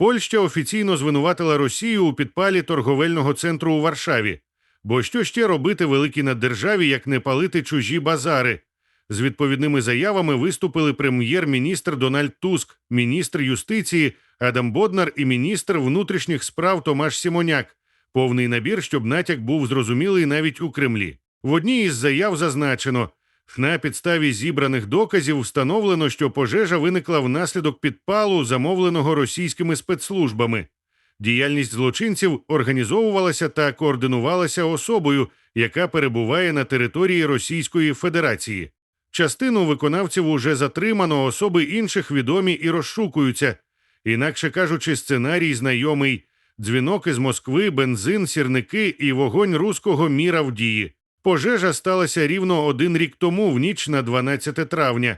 Польща офіційно звинуватила Росію у підпалі торговельного центру у Варшаві. Бо що ще робити великій наддержаві, як не палити чужі базари? З відповідними заявами виступили прем'єр-міністр Дональд Туск, міністр юстиції Адам Боднар і міністр внутрішніх справ Томаш Сімоняк. Повний набір, щоб натяк був зрозумілий навіть у Кремлі. В одній із заяв зазначено, на підставі зібраних доказів встановлено, що пожежа виникла внаслідок підпалу, замовленого російськими спецслужбами. Діяльність злочинців організовувалася та координувалася особою, яка перебуває на території Російської Федерації. Частину виконавців уже затримано, особи інших відомі і розшукуються. Інакше кажучи, сценарій знайомий дзвінок із Москви, бензин, сірники і вогонь руського міра в дії. Пожежа сталася рівно один рік тому, в ніч на 12 травня.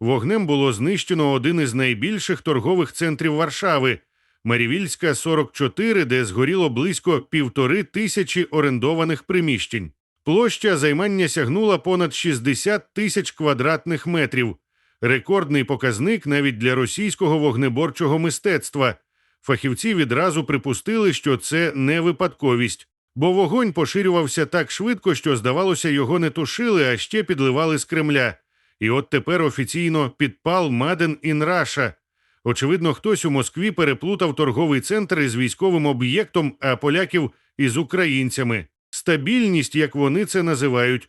Вогнем було знищено один із найбільших торгових центрів Варшави Марівільська 44, де згоріло близько півтори тисячі орендованих приміщень. Площа займання сягнула понад 60 тисяч квадратних метрів. Рекордний показник навіть для російського вогнеборчого мистецтва. Фахівці відразу припустили, що це не випадковість, бо вогонь поширювався так швидко, що, здавалося, його не тушили, а ще підливали з Кремля. І от тепер офіційно підпал Маден ін Раша. Очевидно, хтось у Москві переплутав торговий центр із військовим об'єктом, а поляків із українцями. Стабільність, як вони це називають,